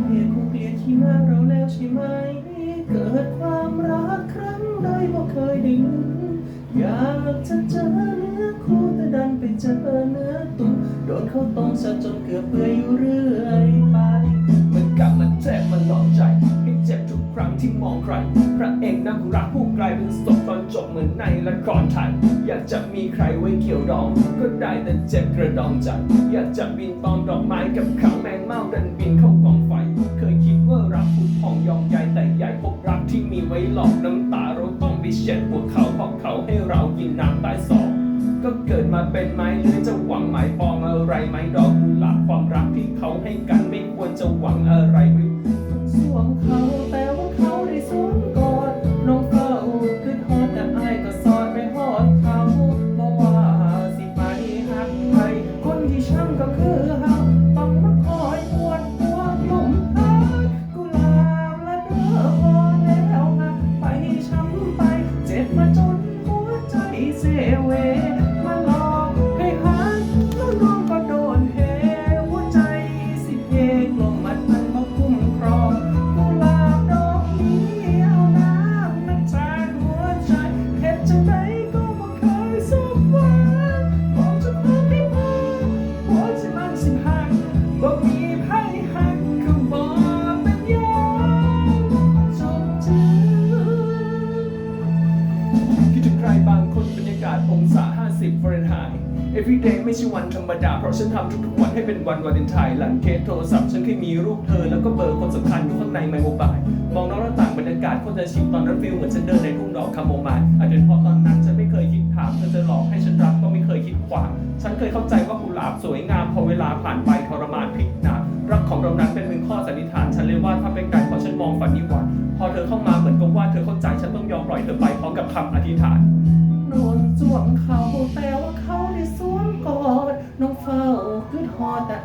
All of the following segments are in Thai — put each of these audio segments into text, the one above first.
มันเหตุผู้เกลียดที่หน้าเราแล้วใช่ไหม เกิดความรักครั้งใดบ่เคยได้ยินอยากจะเจอเนื้อคู่แต่ดันไปเจอเนื้อตุ้มโดนเขาต้มซะจนเกือบเปื่อยอยู่เรื่อย ที่มองใคร พระเอกนักรักผู้กลายเป็นศพตอนจบเหมือนในละครไทย อยากจะมีใครไว้เกี่ยวดอง ก็ได้แต่เจ็บกระดองใจ อยากจะบินตอมดอกไม้กับเขาแมงเม่าดันบินเข้ากองไฟ เคยคิดว่ารักผุดผ่องยองใหญ่แต่ใหญ่พบรักที่มีไว้หลอกน้ำตาเราต้องไปเช็ดหัวเขาเพราะเขาให้เรากินน้ำใต้ศอกก็เกิดมาเป็นไม้เลื้อยจะหวังหมายปองอะไรไหมดอกกุหลาบความรักที่เขาให้กันไม่ควรจะหวังอะไร ก็คือ ฟาเรนไฮต์ everyday ไม่ใช่วันธรรมดา เพราะฉันทำทุกๆวันให้เป็นวันวาเลนไทน์หลังเคสโทรศัพท์ ฉันเคยมีรูปเธอแล้วก็เบอร์คนสำคัญอยู่ข้างในไมโมบายมองนอกหน้าต่างบรรยากาศคนจะชิมตอนนั้นฟิลเหมือนฉันเดินในทุ่งดอกคาโมไมล์อาจเป็นเพราะตอนนั้นฉันไม่เคยคิดถามเธอจะหลอกให้ฉันรักก็ไม่เคยคิดขวางฉันเคยเข้าใจว่ากุหลาบสวยงามพอเวลาผ่านไปทรมานพลิกหนารักของเรานั้นเป็นเพียงข้อสันนิษฐานฉันเลยว่าถ้าเป็นกลเพราะฉันมองฝันนิวันพอเธอเข้ามาเหมือนกับว่าเธอเข้าใจฉันต้องยอมปล่อยเธอไปพร้อมกับคำอธิษฐานนอนสวมเขาแต่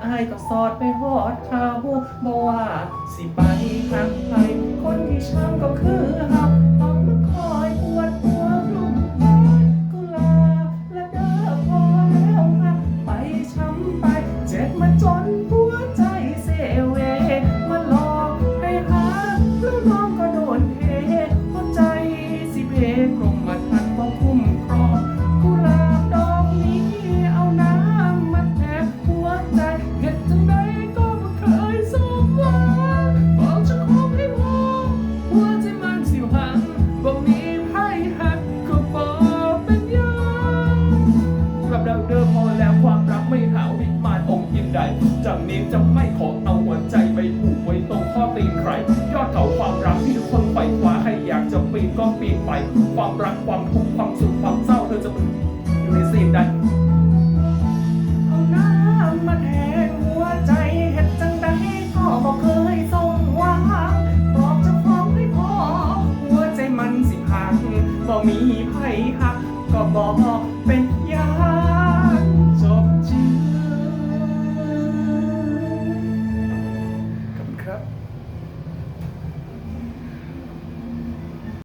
อายก็สอดไปหอดเขาบ่ว่าสิไปหักใครคนที่ช้ำก็คือ ขอเอาหัวใจไปผูกไว้ตรงข้อตีนใคร ยอดเขาความรักที่คนใฝ่คว้าใครอยากจะปีนก็ปีนไป ความรักความทุกข์ความสุขความเศร้าเธอจะอยู่ในซีนใดเอาน้ำมาแทนหัวใจเห็ดจังใดก็บอเคยสมหวังบอกเจะฟ้าของให้พอ หัวใจมันสิหักบ่มีไผหักก็บอกเป็น